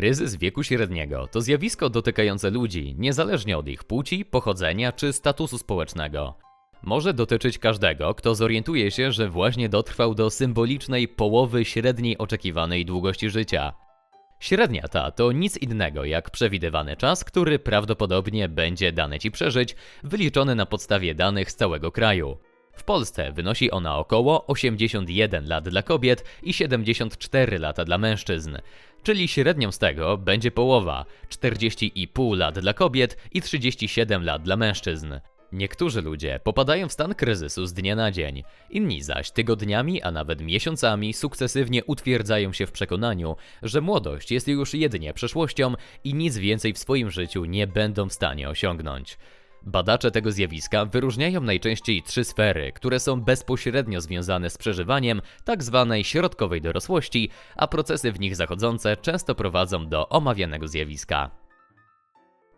Kryzys wieku średniego to zjawisko dotykające ludzi, niezależnie od ich płci, pochodzenia czy statusu społecznego. Może dotyczyć każdego, kto zorientuje się, że właśnie dotrwał do symbolicznej połowy średniej oczekiwanej długości życia. Średnia ta to nic innego jak przewidywany czas, który prawdopodobnie będzie dane ci przeżyć, wyliczony na podstawie danych z całego kraju. W Polsce wynosi ona około 81 lat dla kobiet i 74 lata dla mężczyzn, czyli średnią z tego będzie połowa 40,5 lat dla kobiet i 37 lat dla mężczyzn. Niektórzy ludzie popadają w stan kryzysu z dnia na dzień, inni zaś tygodniami, a nawet miesiącami sukcesywnie utwierdzają się w przekonaniu, że młodość jest już jedynie przeszłością i nic więcej w swoim życiu nie będą w stanie osiągnąć. Badacze tego zjawiska wyróżniają najczęściej trzy sfery, które są bezpośrednio związane z przeżywaniem tzw. środkowej dorosłości, a procesy w nich zachodzące często prowadzą do omawianego zjawiska.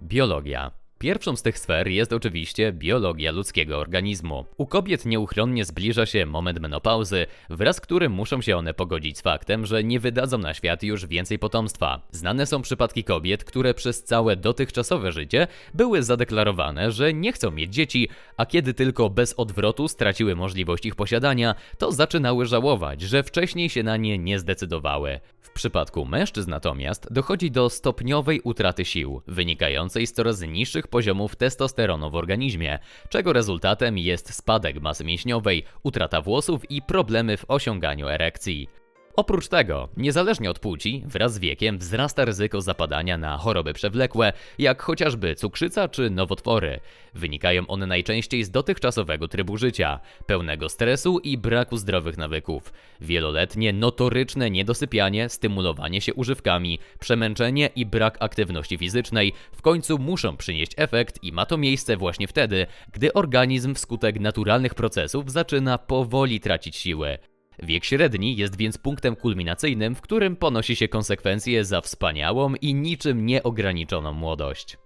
Biologia. Pierwszą z tych sfer jest oczywiście biologia ludzkiego organizmu. U kobiet nieuchronnie zbliża się moment menopauzy, wraz z którym muszą się one pogodzić z faktem, że nie wydadzą na świat już więcej potomstwa. Znane są przypadki kobiet, które przez całe dotychczasowe życie były zadeklarowane, że nie chcą mieć dzieci, a kiedy tylko bez odwrotu straciły możliwość ich posiadania, to zaczynały żałować, że wcześniej się na nie nie zdecydowały. W przypadku mężczyzn natomiast dochodzi do stopniowej utraty sił, wynikającej z coraz niższych poziomów testosteronu w organizmie, czego rezultatem jest spadek masy mięśniowej, utrata włosów i problemy w osiąganiu erekcji. Oprócz tego, niezależnie od płci, wraz z wiekiem wzrasta ryzyko zapadania na choroby przewlekłe, jak chociażby cukrzyca czy nowotwory. Wynikają one najczęściej z dotychczasowego trybu życia, pełnego stresu i braku zdrowych nawyków. Wieloletnie notoryczne niedosypianie, stymulowanie się używkami, przemęczenie i brak aktywności fizycznej w końcu muszą przynieść efekt i ma to miejsce właśnie wtedy, gdy organizm wskutek naturalnych procesów zaczyna powoli tracić siły. Wiek średni jest więc punktem kulminacyjnym, w którym ponosi się konsekwencje za wspaniałą i niczym nieograniczoną młodość.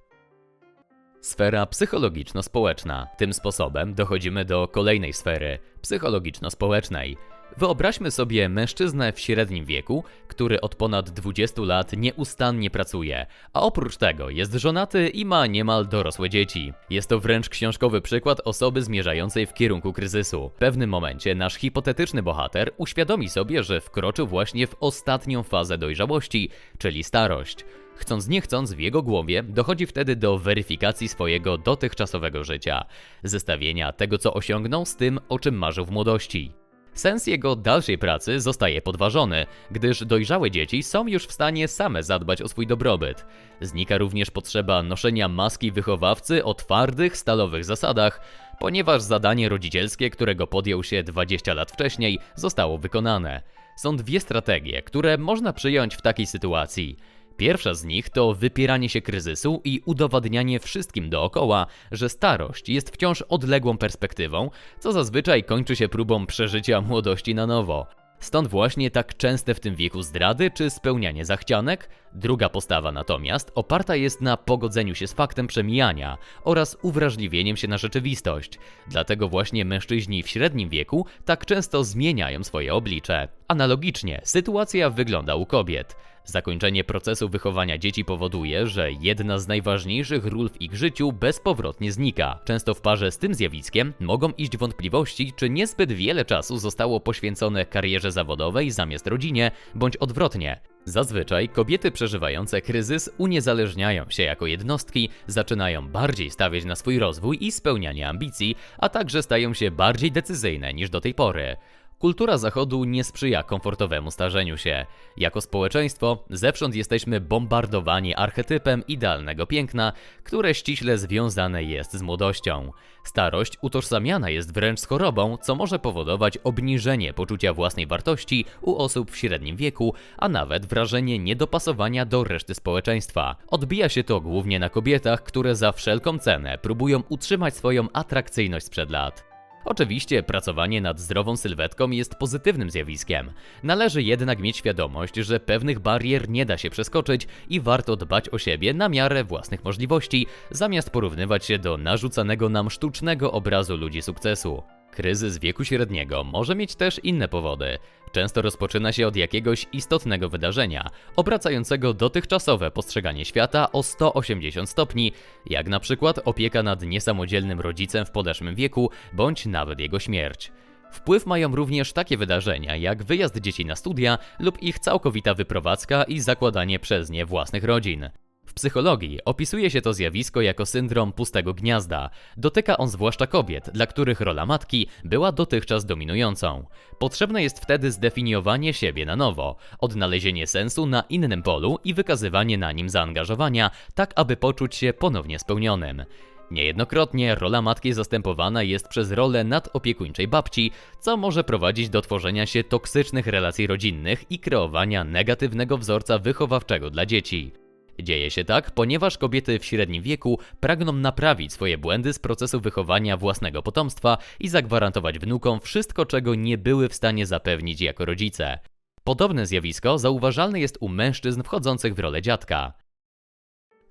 Sfera psychologiczno-społeczna. Tym sposobem dochodzimy do kolejnej sfery psychologiczno-społecznej. Wyobraźmy sobie mężczyznę w średnim wieku, który od ponad 20 lat nieustannie pracuje, a oprócz tego jest żonaty i ma niemal dorosłe dzieci. Jest to wręcz książkowy przykład osoby zmierzającej w kierunku kryzysu. W pewnym momencie nasz hipotetyczny bohater uświadomi sobie, że wkroczył właśnie w ostatnią fazę dojrzałości, czyli starość. Chcąc nie chcąc, w jego głowie dochodzi wtedy do weryfikacji swojego dotychczasowego życia, zestawienia tego, co osiągnął, z tym, o czym marzył w młodości. Sens jego dalszej pracy zostaje podważony, gdyż dojrzałe dzieci są już w stanie same zadbać o swój dobrobyt. Znika również potrzeba noszenia maski wychowawcy o twardych, stalowych zasadach, ponieważ zadanie rodzicielskie, którego podjął się 20 lat wcześniej, zostało wykonane. Są dwie strategie, które można przyjąć w takiej sytuacji. Pierwsza z nich to wypieranie się kryzysu i udowadnianie wszystkim dookoła, że starość jest wciąż odległą perspektywą, co zazwyczaj kończy się próbą przeżycia młodości na nowo. Stąd właśnie tak częste w tym wieku zdrady czy spełnianie zachcianek. Druga postawa natomiast oparta jest na pogodzeniu się z faktem przemijania oraz uwrażliwieniem się na rzeczywistość. Dlatego właśnie mężczyźni w średnim wieku tak często zmieniają swoje oblicze. Analogicznie sytuacja wygląda u kobiet. Zakończenie procesu wychowania dzieci powoduje, że jedna z najważniejszych ról w ich życiu bezpowrotnie znika. Często w parze z tym zjawiskiem mogą iść wątpliwości, czy niezbyt wiele czasu zostało poświęcone karierze zawodowej zamiast rodzinie, bądź odwrotnie. Zazwyczaj kobiety przeżywające kryzys uniezależniają się jako jednostki, zaczynają bardziej stawiać na swój rozwój i spełnianie ambicji, a także stają się bardziej decyzyjne niż do tej pory. Kultura Zachodu nie sprzyja komfortowemu starzeniu się. Jako społeczeństwo zewsząd jesteśmy bombardowani archetypem idealnego piękna, które ściśle związane jest z młodością. Starość utożsamiana jest wręcz z chorobą, co może powodować obniżenie poczucia własnej wartości u osób w średnim wieku, a nawet wrażenie niedopasowania do reszty społeczeństwa. Odbija się to głównie na kobietach, które za wszelką cenę próbują utrzymać swoją atrakcyjność sprzed lat. Oczywiście pracowanie nad zdrową sylwetką jest pozytywnym zjawiskiem. Należy jednak mieć świadomość, że pewnych barier nie da się przeskoczyć i warto dbać o siebie na miarę własnych możliwości, zamiast porównywać się do narzucanego nam sztucznego obrazu ludzi sukcesu. Kryzys wieku średniego może mieć też inne powody. Często rozpoczyna się od jakiegoś istotnego wydarzenia, obracającego dotychczasowe postrzeganie świata o 180 stopni, jak na przykład opieka nad niesamodzielnym rodzicem w podeszłym wieku, bądź nawet jego śmierć. Wpływ mają również takie wydarzenia jak wyjazd dzieci na studia lub ich całkowita wyprowadzka i zakładanie przez nie własnych rodzin. Psychologii opisuje się to zjawisko jako syndrom pustego gniazda. Dotyka on zwłaszcza kobiet, dla których rola matki była dotychczas dominującą. Potrzebne jest wtedy zdefiniowanie siebie na nowo, odnalezienie sensu na innym polu i wykazywanie na nim zaangażowania, tak aby poczuć się ponownie spełnionym. Niejednokrotnie rola matki zastępowana jest przez rolę nadopiekuńczej babci, co może prowadzić do tworzenia się toksycznych relacji rodzinnych i kreowania negatywnego wzorca wychowawczego dla dzieci. Dzieje się tak, ponieważ kobiety w średnim wieku pragną naprawić swoje błędy z procesu wychowania własnego potomstwa i zagwarantować wnukom wszystko, czego nie były w stanie zapewnić jako rodzice. Podobne zjawisko zauważalne jest u mężczyzn wchodzących w rolę dziadka.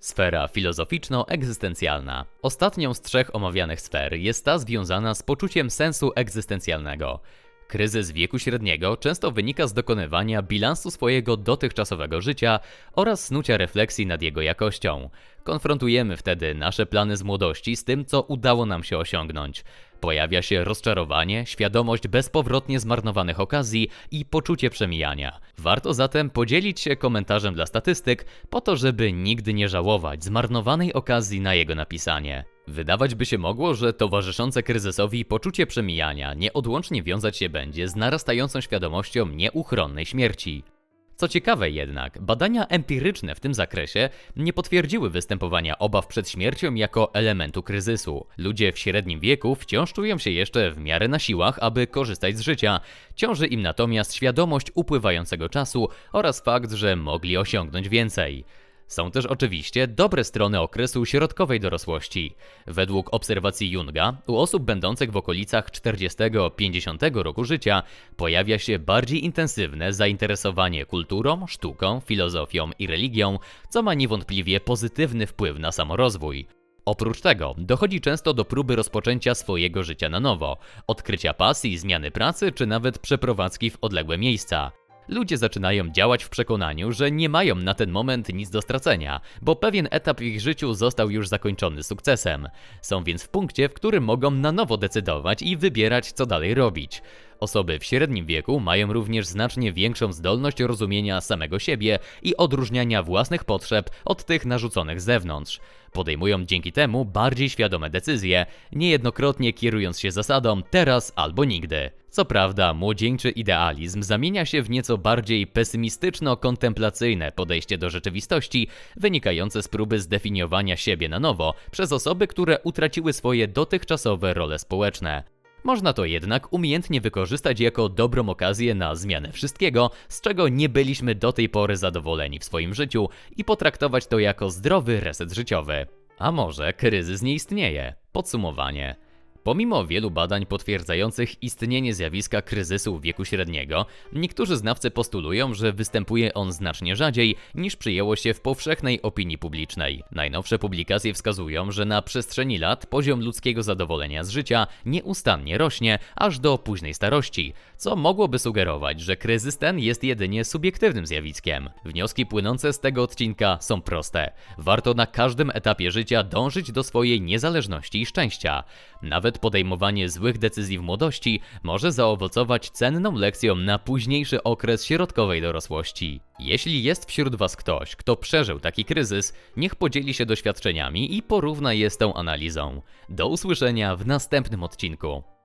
Sfera filozoficzno-egzystencjalna. Ostatnią z trzech omawianych sfer jest ta związana z poczuciem sensu egzystencjalnego. Kryzys wieku średniego często wynika z dokonywania bilansu swojego dotychczasowego życia oraz snucia refleksji nad jego jakością. Konfrontujemy wtedy nasze plany z młodości z tym, co udało nam się osiągnąć. Pojawia się rozczarowanie, świadomość bezpowrotnie zmarnowanych okazji i poczucie przemijania. Warto zatem podzielić się komentarzem dla statystyk, po to, żeby nigdy nie żałować zmarnowanej okazji na jego napisanie. Wydawać by się mogło, że towarzyszące kryzysowi poczucie przemijania nieodłącznie wiązać się będzie z narastającą świadomością nieuchronnej śmierci. Co ciekawe jednak, badania empiryczne w tym zakresie nie potwierdziły występowania obaw przed śmiercią jako elementu kryzysu. Ludzie w średnim wieku wciąż czują się jeszcze w miarę na siłach, aby korzystać z życia. Ciąży im natomiast świadomość upływającego czasu oraz fakt, że mogli osiągnąć więcej. Są też oczywiście dobre strony okresu środkowej dorosłości. Według obserwacji Junga, u osób będących w okolicach 40-50 roku życia pojawia się bardziej intensywne zainteresowanie kulturą, sztuką, filozofią i religią, co ma niewątpliwie pozytywny wpływ na samorozwój. Oprócz tego dochodzi często do próby rozpoczęcia swojego życia na nowo, odkrycia pasji, zmiany pracy czy nawet przeprowadzki w odległe miejsca. Ludzie zaczynają działać w przekonaniu, że nie mają na ten moment nic do stracenia, bo pewien etap w ich życiu został już zakończony sukcesem. Są więc w punkcie, w którym mogą na nowo decydować i wybierać, co dalej robić. Osoby w średnim wieku mają również znacznie większą zdolność rozumienia samego siebie i odróżniania własnych potrzeb od tych narzuconych z zewnątrz. Podejmują dzięki temu bardziej świadome decyzje, niejednokrotnie kierując się zasadą teraz albo nigdy. Co prawda, młodzieńczy idealizm zamienia się w nieco bardziej pesymistyczno-kontemplacyjne podejście do rzeczywistości, wynikające z próby zdefiniowania siebie na nowo przez osoby, które utraciły swoje dotychczasowe role społeczne. Można to jednak umiejętnie wykorzystać jako dobrą okazję na zmianę wszystkiego, z czego nie byliśmy do tej pory zadowoleni w swoim życiu i potraktować to jako zdrowy reset życiowy. A może kryzys nie istnieje? Podsumowanie. Pomimo wielu badań potwierdzających istnienie zjawiska kryzysu wieku średniego, niektórzy znawcy postulują, że występuje on znacznie rzadziej niż przyjęło się w powszechnej opinii publicznej. Najnowsze publikacje wskazują, że na przestrzeni lat poziom ludzkiego zadowolenia z życia nieustannie rośnie aż do późnej starości, co mogłoby sugerować, że kryzys ten jest jedynie subiektywnym zjawiskiem. Wnioski płynące z tego odcinka są proste. Warto na każdym etapie życia dążyć do swojej niezależności i szczęścia. Nawet podejmowanie złych decyzji w młodości może zaowocować cenną lekcją na późniejszy okres środkowej dorosłości. Jeśli jest wśród Was ktoś, kto przeżył taki kryzys, niech podzieli się doświadczeniami i porówna je z tą analizą. Do usłyszenia w następnym odcinku.